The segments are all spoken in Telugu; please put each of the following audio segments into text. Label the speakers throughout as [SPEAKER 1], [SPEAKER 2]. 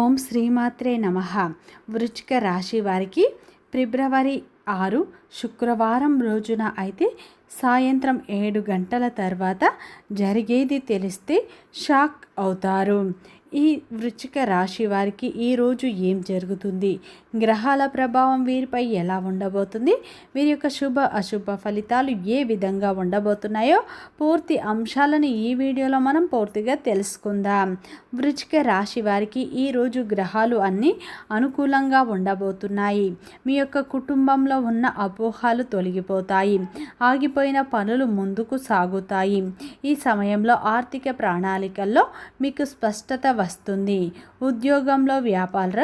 [SPEAKER 1] ఓం శ్రీమాత్రే నమ. వృచ్చిక రాశి వారికి ఫిబ్రవరి ఆరు శుక్రవారం రోజున అయితే సాయంత్రం ఏడు గంటల తర్వాత జరిగేది తెలిస్తే షాక్ అవుతారు. ఈ వృచ్చిక రాశి వారికి ఈరోజు ఏం జరుగుతుంది? గ్రహాల ప్రభావం వీరిపై ఎలా ఉండబోతుంది? వీరి యొక్క శుభ అశుభ ఫలితాలు ఏ విధంగా ఉండబోతున్నాయో పూర్తి అంశాలను ఈ వీడియోలో మనం పూర్తిగా తెలుసుకుందాం. వృచ్చిక రాశి వారికి ఈరోజు గ్రహాలు అన్నీ అనుకూలంగా ఉండబోతున్నాయి. మీ యొక్క కుటుంబంలో ఉన్న అపోహాలు తొలగిపోతాయి. ఆగిపోయిన పనులు ముందుకు సాగుతాయి. ఈ సమయంలో ఆర్థిక ప్రణాళికల్లో మీకు స్పష్టత వస్తుంది. ఉద్యోగంలో వ్యాపార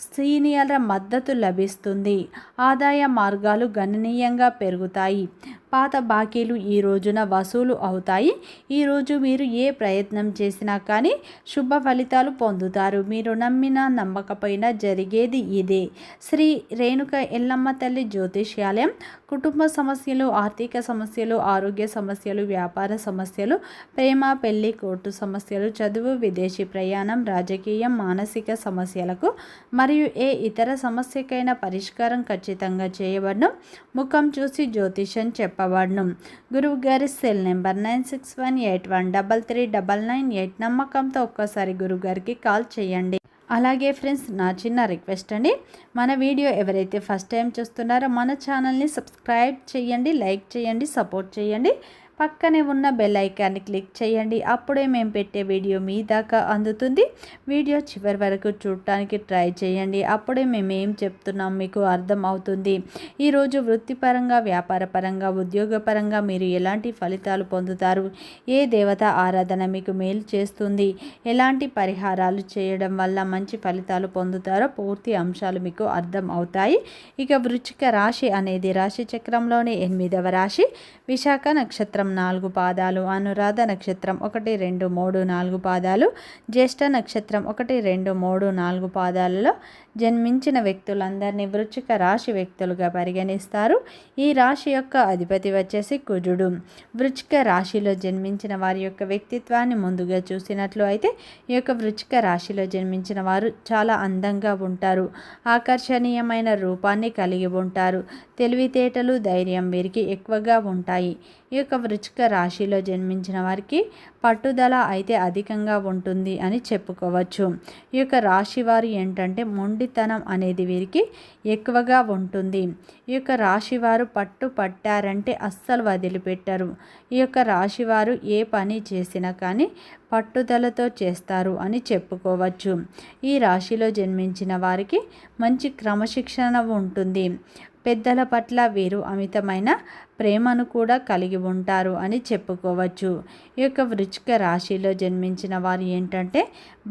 [SPEAKER 1] సీనియర్ల మద్దతు లభిస్తుంది. ఆదాయ మార్గాలు గణనీయంగా పెరుగుతాయి. పాత బాకీలు ఈ రోజున వసూలు అవుతాయి. ఈరోజు మీరు ఏ ప్రయత్నం చేసినా కానీ శుభ ఫలితాలు పొందుతారు. మీరు నమ్మిన నమ్మకపోయినా జరిగేది ఇదే. శ్రీ రేణుక ఎల్లమ్మ తల్లి జ్యోతిష్యాలయం. కుటుంబ సమస్యలు ఆర్థిక సమస్యలు ఆరోగ్య సమస్యలు వ్యాపార సమస్యలు ప్రేమ పెళ్ళి కోర్టు సమస్యలు చదువు విదేశీ ప్రయాణం రాజకీయం మానసిక సమస్యలకు మరియు ఏ ఇతర సమస్యకైనా పరిష్కారం ఖచ్చితంగా చేయబడడం ముఖం చూసి జ్యోతిష్యం జ్యోతిషం చెప్పబడను. గురువు గారి cell number nine six one eight one double three double nine eight నమ్మకంతో ఒక్కసారి గురువు గారికి కాల్ చేయండి. అలాగే ఫ్రెండ్స్ నా చిన్న రిక్వెస్ట్ అండి. మన వీడియో ఎవరైతే ఫస్ట్ టైం చూస్తున్నారో మన ఛానల్ని సబ్స్క్రైబ్ చేయండి లైక్ చేయండి సపోర్ట్ చేయండి. పక్కనే ఉన్న బెల్ ఐకాన్ని క్లిక్ చేయండి. అప్పుడే మేము పెట్టే వీడియో మీ దాకా అందుతుంది. వీడియో చివరి వరకు చూడటానికి ట్రై చేయండి. అప్పుడే మేము ఏం చెప్తున్నాం మీకు అర్థం అవుతుంది. ఈరోజు వృత్తిపరంగా వ్యాపారపరంగా ఉద్యోగపరంగా మీరు ఎలాంటి ఫలితాలు పొందుతారు? ఏ దేవత ఆరాధన మీకు మేలు చేస్తుంది? ఎలాంటి పరిహారాలు చేయడం వల్ల మంచి ఫలితాలు పొందుతారో పూర్తి అంశాలు మీకు అర్థం అవుతాయి. ఇక వృచ్చిక రాశి అనేది రాశి చక్రంలోని ఎనిమిదవ రాశి. విశాఖ నక్షత్రం నాలుగు పాదాలు అనురాధ నక్షత్రం ఒకటి రెండు మూడు నాలుగు పాదాలు జ్యేష్ఠ నక్షత్రం ఒకటి రెండు మూడు నాలుగు పాదాలలో జన్మించిన వ్యక్తులందరినీ వృచ్చిక రాశి వ్యక్తులుగా పరిగణిస్తారు. ఈ రాశి యొక్క అధిపతి వచ్చేసి కుజుడు. వృచ్చిక రాశిలో జన్మించిన వారి యొక్క వ్యక్తిత్వాన్ని ముందుగా చూసినట్లు అయితే ఈ యొక్క వృచ్చిక రాశిలో జన్మించిన వారు చాలా అందంగా ఉంటారు. ఆకర్షణీయమైన రూపాన్ని కలిగి ఉంటారు. తెలివితేటలు ధైర్యం వీరికి ఎక్కువగా ఉంటాయి. ఈ యొక్క వృచ్చిక రాశిలో జన్మించిన వారికి పట్టుదల అయితే అధికంగా ఉంటుంది అని చెప్పుకోవచ్చు. ఈ యొక్క రాశి వారు ఏంటంటే మొండితనం అనేది వీరికి ఎక్కువగా ఉంటుంది. ఈ యొక్క రాశి వారు పట్టు పట్టారంటే అస్సలు వదిలిపెట్టరు. ఈ యొక్క రాశి వారు ఏ పని చేసినా కానీ పట్టుదలతో చేస్తారు అని చెప్పుకోవచ్చు. ఈ రాశిలో జన్మించిన వారికి మంచి క్రమశిక్షణ ఉంటుంది. పెద్దల పట్ల వీరు అమితమైన ప్రేమను కూడా కలిగి ఉంటారు అని చెప్పుకోవచ్చు. ఈ యొక్క వృచ్చిక రాశిలో జన్మించిన వారు ఏంటంటే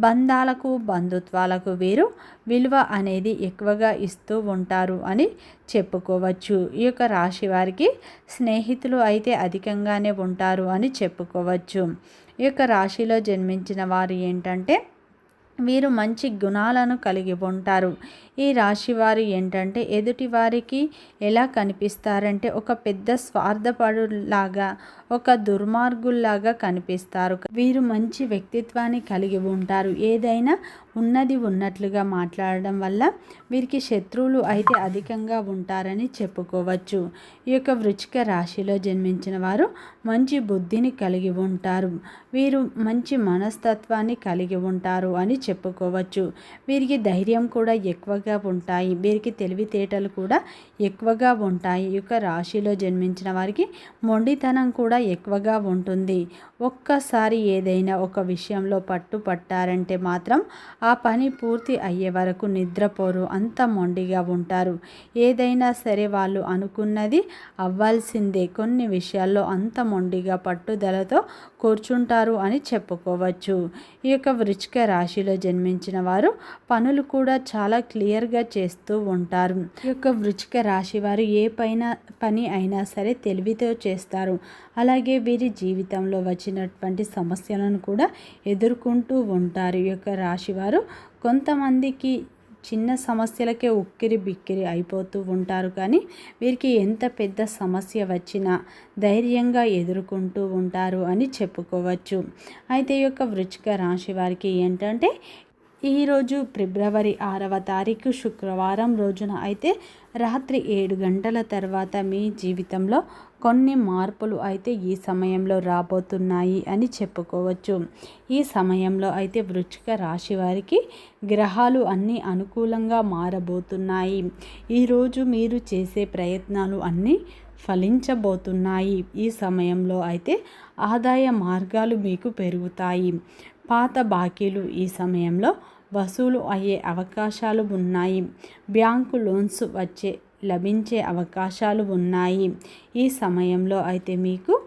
[SPEAKER 1] బంధాలకు బంధుత్వాలకు వీరు విలువ అనేది ఎక్కువగా ఇస్తూ ఉంటారు అని చెప్పుకోవచ్చు. ఈ యొక్క రాశి వారికి స్నేహితులు అయితే అధికంగానే ఉంటారు అని చెప్పుకోవచ్చు. ఈ యొక్క రాశిలో జన్మించిన వారు ఏంటంటే వీరు మంచి గుణాలను కలిగి ఉంటారు. ఈ రాశి వారు ఏంటంటే ఎదుటి వారికి ఎలా కనిపిస్తారంటే ఒక పెద్ద స్వార్థపడులాగా ఒక దుర్మార్గుల్లాగా కనిపిస్తారు. వీరు మంచి వ్యక్తిత్వాన్ని కలిగి ఉంటారు. ఏదైనా ఉన్నది ఉన్నట్లుగా మాట్లాడడం వల్ల వీరికి శత్రువులు అయితే అధికంగా ఉంటారని చెప్పుకోవచ్చు. ఈ యొక్క వృచ్చిక రాశిలో జన్మించిన వారు మంచి బుద్ధిని కలిగి ఉంటారు. వీరు మంచి మనస్తత్వాన్ని కలిగి ఉంటారు అని చెప్పుకోవచ్చు. వీరికి ధైర్యం కూడా ఎక్కువగా ఉంటాయి. వీరికి తెలివితేటలు కూడా ఎక్కువగా ఉంటాయి. ఈ యొక్క రాశిలో జన్మించిన వారికి మొండితనం కూడా ఎక్కువగా ఉంటుంది. ఒక్కసారి ఏదైనా ఒక విషయంలో పట్టు పట్టారంటే మాత్రం ఆ పని పూర్తి అయ్యే వరకు నిద్రపోరు. అంత మొండిగా ఉంటారు. ఏదైనా సరే వాళ్ళు అనుకున్నది అవ్వాల్సిందే. కొన్ని విషయాల్లో అంత మొండిగా పట్టుదలతో కూర్చుంటారు అని చెప్పుకోవచ్చు. ఈ యొక్క వృచ్చిక రాశిలో జన్మించిన వారు పనులు కూడా చాలా క్లియర్గా చేస్తూ ఉంటారు. ఈ యొక్క వృచ్చిక రాశి వారు ఏ పైన పని అయినా సరే తెలివితో చేస్తారు. అలాగే వీరి జీవితంలో వచ్చినటువంటి సమస్యలను కూడా ఎదుర్కొంటూ ఉంటారు. ఈ యొక్క రాశివారు కొంతమందికి చిన్న సమస్యలకే ఉక్కిరి బిక్కిరి అయిపోతూ ఉంటారు కానీ వీరికి ఎంత పెద్ద సమస్య వచ్చినా ధైర్యంగా ఎదుర్కొంటూ ఉంటారు అని చెప్పుకోవచ్చు. అయితే ఈ యొక్క వృచ్చిక రాశి వారికి ఏంటంటే ఈరోజు ఫిబ్రవరి ఆరవ తారీఖు శుక్రవారం రోజున అయితే రాత్రి ఏడు గంటల తర్వాత మీ జీవితంలో కొన్ని మార్పులు అయితే ఈ సమయంలో రాబోతున్నాయి అని చెప్పుకోవచ్చు. ఈ సమయంలో అయితే వృచ్చిక రాశి వారికి గ్రహాలు అన్నీ అనుకూలంగా మారబోతున్నాయి. ఈరోజు మీరు చేసే ప్రయత్నాలు అన్నీ ఫలించబోతున్నాయి. ఈ సమయంలో అయితే ఆదాయ మార్గాలు మీకు పెరుగుతాయి. పాత బాకీలు ఈ సమయంలో వసూలు అయ్యే అవకాశాలు ఉన్నాయి. బ్యాంకు లోన్స్ వచ్చే లభించే అవకాశాలు ఉన్నాయి. ఈ సమయంలో అయితే మీకు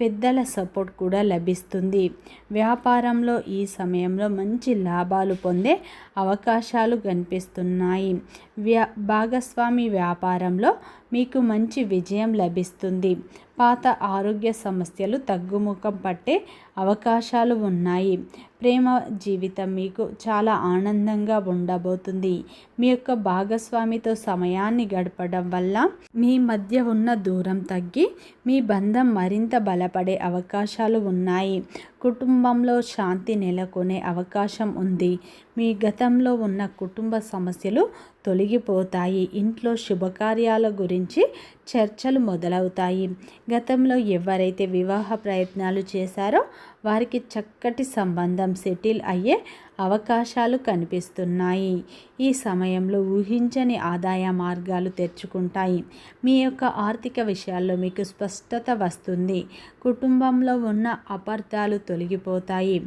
[SPEAKER 1] పెద్దల సపోర్ట్ కూడా లభిస్తుంది. వ్యాపారంలో ఈ సమయంలో మంచి లాభాలు పొందే అవకాశాలు కనిపిస్తున్నాయి. వ్యా భాగస్వామి వ్యాపారంలో మీకు మంచి విజయం లభిస్తుంది. పాత ఆరోగ్య సమస్యలు తగ్గుముఖం పట్టే అవకాశాలు ఉన్నాయి. ప్రేమ జీవితం మీకు చాలా ఆనందంగా ఉండబోతుంది. మీ యొక్క భాగస్వామితో సమయాన్ని గడపడం వల్ల మీ మధ్య ఉన్న దూరం తగ్గి మీ బంధం మరింత బలపడే అవకాశాలు ఉన్నాయి. కుటుంబంలో శాంతి నెలకొనే అవకాశం ఉంది. మీ గతంలో ఉన్న కుటుంబ సమస్యలు తొలగిపోతాయి. ఇంట్లో శుభకార్యాల గురించి చర్చలు మొదలవుతాయి. గతంలో ఎవరైతే వివాహ ప్రయత్నాలు చేశారో వారికి చక్కటి సంబంధం సెటిల్ అయ్యే అవకాశాలు కనిపిస్తున్నాయి. ఈ సమయంలో ఊహించని ఆదాయ మార్గాలు తెరుచుకుంటాయి. మీ యొక్క ఆర్థిక విషయాల్లో మీకు స్పష్టత వస్తుంది. కుటుంబంలో ఉన్న అపార్థాలు తొలగిపోతాయి.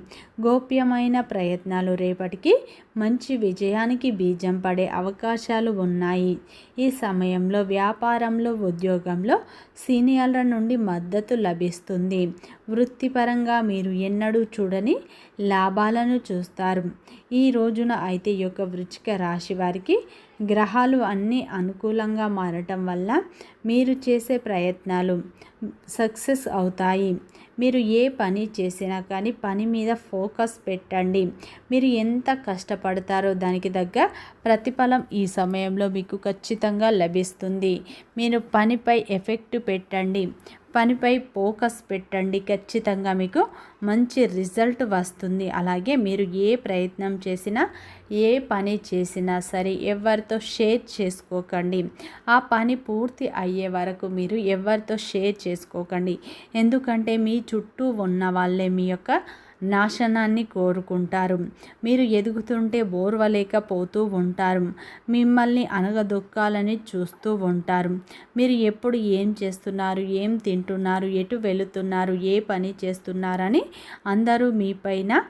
[SPEAKER 1] గోప్యమైన ప్రయత్నాలు రేపటికి మంచి విజయానికి బీజం పడే అవకాశాలు ఉన్నాయి. ఈ సమయంలో వ్యాపారంలో ఉద్యోగంలో సీనియర్ల నుండి మద్దతు లభిస్తుంది. వృత్తిపరంగా మీరు ఎన్నడూ చూడని లాభాలను చూస్తారు. ఈ రోజున అయితే ఈ యొక్క వృచ్చిక రాశి వారికి గ్రహాలు అన్నీ అనుకూలంగా మారటం వల్ల మీరు చేసే ప్రయత్నాలు సక్సెస్ అవుతాయి. మీరు ఏ పని చేసినా కానీ పని మీద ఫోకస్ పెట్టండి. మీరు ఎంత కష్టపడతారో దానికి తగ్గ ప్రతిఫలం ఈ సమయంలో మీకు ఖచ్చితంగా లభిస్తుంది. మీరు పనిపై ఎఫెక్ట్ పెట్టండి. పనిపై ఫోకస్ పెట్టండి. ఖచ్చితంగా మీకు మంచి రిజల్ట్ వస్తుంది. అలాగే మీరు ఏ ప్రయత్నం చేసినా ఏ పని చేసినా సరే ఎవరితో షేర్ చేసుకోకండి. ఆ పని పూర్తి అయ్యే వరకు మీరు ఎవరితో షేర్ చేసుకోకండి. ఎందుకంటే మీ చుట్టూ ఉన్న వాళ్ళే మీ యొక్క నాశనాన్ని కోరుకుంటారు. మీరు ఎదుగుతుంటే బోర్వలేకపోతూ ఉంటారు. మిమ్మల్ని అనగదొక్కాలని చూస్తూ ఉంటారు. మీరు ఎప్పుడు ఏం చేస్తున్నారు? ఏం తింటున్నారు? ఎటు వెళుతున్నారు? ఏ పని చేస్తున్నారని అందరూ మీపైన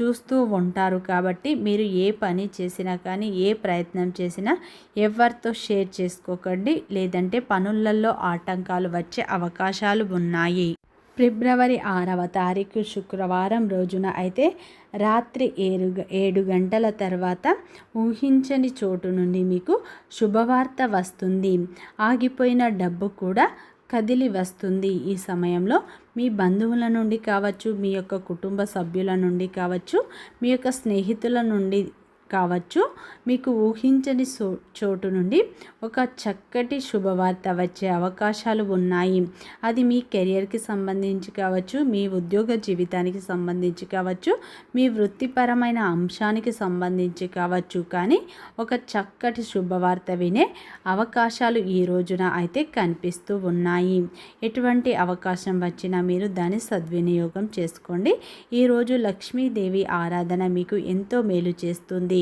[SPEAKER 1] చూస్తూ ఉంటారు. కాబట్టి మీరు ఏ పని చేసినా కానీ ఏ ప్రయత్నం చేసినా ఎవరితో షేర్ చేసుకోకండి. లేదంటే పనులలో ఆటంకాలు వచ్చే అవకాశాలు ఉన్నాయి. ఫిబ్రవరి ఆరవ తారీఖు శుక్రవారం రోజున అయితే రాత్రి ఏడు ఏడు గంటల తర్వాత ఊహించని చోటు నుండి మీకు శుభవార్త వస్తుంది. ఆగిపోయిన డబ్బు కూడా కదిలి వస్తుంది. ఈ సమయంలో మీ బంధువుల నుండి కావచ్చు మీ యొక్క కుటుంబ సభ్యుల నుండి కావచ్చు మీ యొక్క స్నేహితుల నుండి కావచ్చు. మీకు ఊహించని చోటు నుండి ఒక చక్కటి శుభవార్త వచ్చే అవకాశాలు ఉన్నాయి. అది మీ కెరియర్కి సంబంధించి కావచ్చు మీ ఉద్యోగ జీవితానికి సంబంధించి కావచ్చు మీ వృత్తిపరమైన అంశానికి సంబంధించి కావచ్చు. కానీ ఒక చక్కటి శుభవార్త వినే అవకాశాలు ఈ రోజున అయితే కనిపిస్తూ ఉన్నాయి. ఎటువంటి అవకాశం వచ్చినా మీరు దాన్ని సద్వినియోగం చేసుకోండి. ఈరోజు లక్ష్మీదేవి ఆరాధన మీకు ఎంతో మేలు చేస్తుంది.